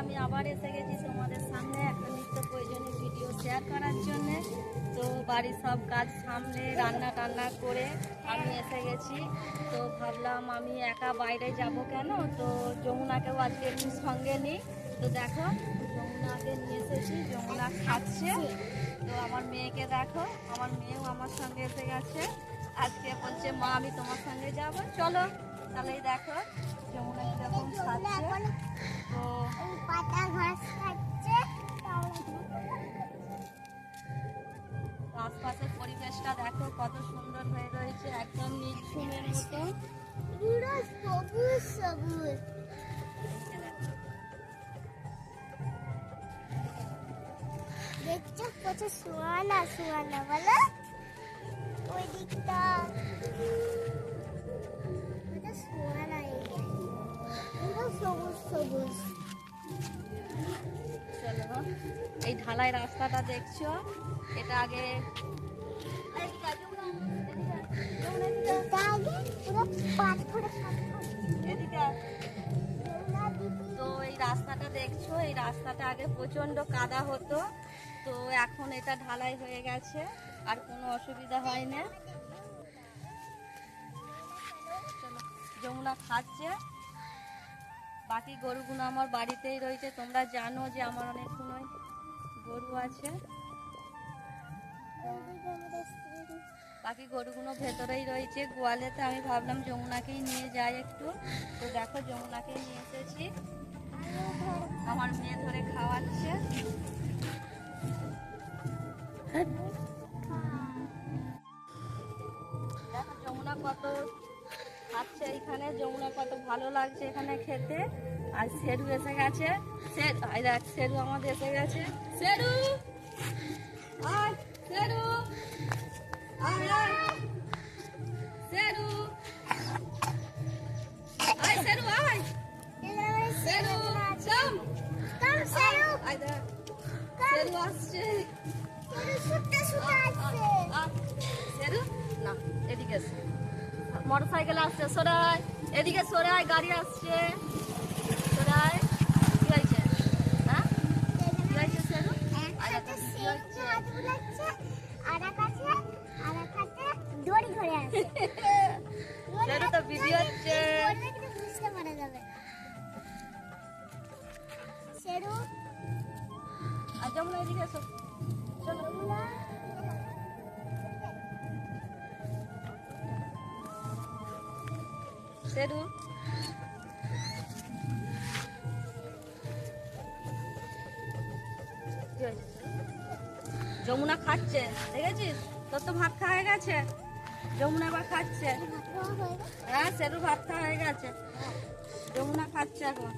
আমি আবার এসে গেছি তোমাদের সামনে একটা নিত্য প্রয়োজনীয় ভিডিও শেয়ার করার জন্য। তো বাড়ির সব কাজ সামনে রান্না টান্না করে আমি এসে গেছি। তো ভাবলাম আমি একা বাইরে যাব কেন? তো যমুনাকেও আজকে একটু সঙ্গে নিই। তো দেখো, যমুনাকে নিয়ে এসেছি, যমুনা খাচ্ছে। তো আমার মেয়েকে দেখো, আমার মেয়েও আমার সঙ্গে এসে গেছে। আজকে বলছে, মা, আমি তোমার সঙ্গে যাব। চলো। তাহলেই দেখো যমুনা এরকম খাচ্ছে। ঘাস খাচ্ছে আশপাশের পরিবেশটা দেখো কত সুন্দর হয়ে রয়েছে, একদম নিঝুমের মতো। সবুজ সবুজ দেখছ কত সোয়ানা সোয়ানা, বলো? ওই দিকটা। এই ঢালাই রাস্তাটা দেখছ? এটা আগে। তো এই রাস্তাটা দেখছ? এই রাস্তাটা আগে প্রচণ্ড কাদা হতো। তো এখন এটা ঢালাই হয়ে গেছে। আর কোনো অসুবিধা হয় না। যমুনা খাচ্ছে বাকি গরুগুলো আমার বাড়িতেই রয়েছে। তোমরা জানো যে আমার অনেকগুলো গরু আছে। বাকি গরুগুলো ভেতরেই রয়েছে। গোয়ালেতে আমি ভাবলাম যমুনাকেই নিয়ে যাই একটু। তো দেখো যমুনাকেই নিয়ে এসেছি। আমার মেয়ে ধরে খাওয়াচ্ছে। দেখো, যমুনা কত খাচ্ছে এখানে যমুনা কত ভালো লাগছে এখানে খেতে। আর সেরু এসে গেছে। সেরু দেখ সেরু আমাদের এসে গেছে। সেরু! আয় সেরু! আয় সেরু! আয় সেরু আয়। সেরু চাম সেরু। আয় দেখ। সেরু আসছে। সেরু সুটে সুটে আসছে। সেরু? না এদিকে এসে। মোটর সাইকেল আসছে সরাই। এদিকে সরাই গাড়ি আসছে। সরাই কি হয়েছে? হ্যাঁ? কি হয়েছে সেরু এক হাতে সেরু? আর এক হাতে সেরু। যমুনা খাচ্ছে দেখেছিস? তোর তো ভাত খাওয়া হয়ে গেছে? যমুনা এবার খাচ্ছে। হ্যাঁ সেরু ভাত খাওয়া হয়ে গেছে। যমুনা খাচ্ছে এখন।